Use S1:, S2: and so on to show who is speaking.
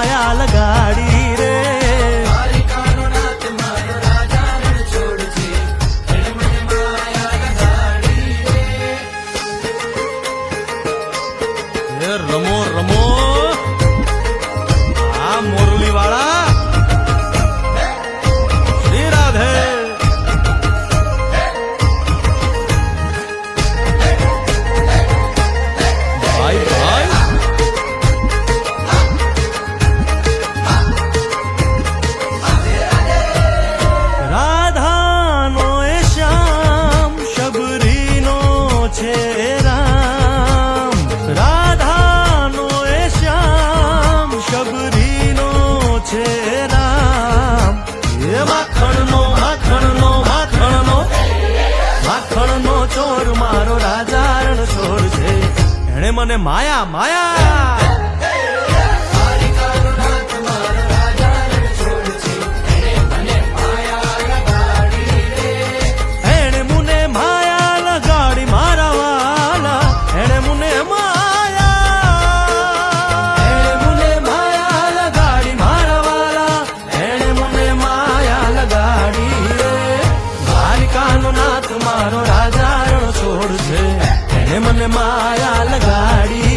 S1: पायाल गाडी મને માયા માયા. માયા લગાડી.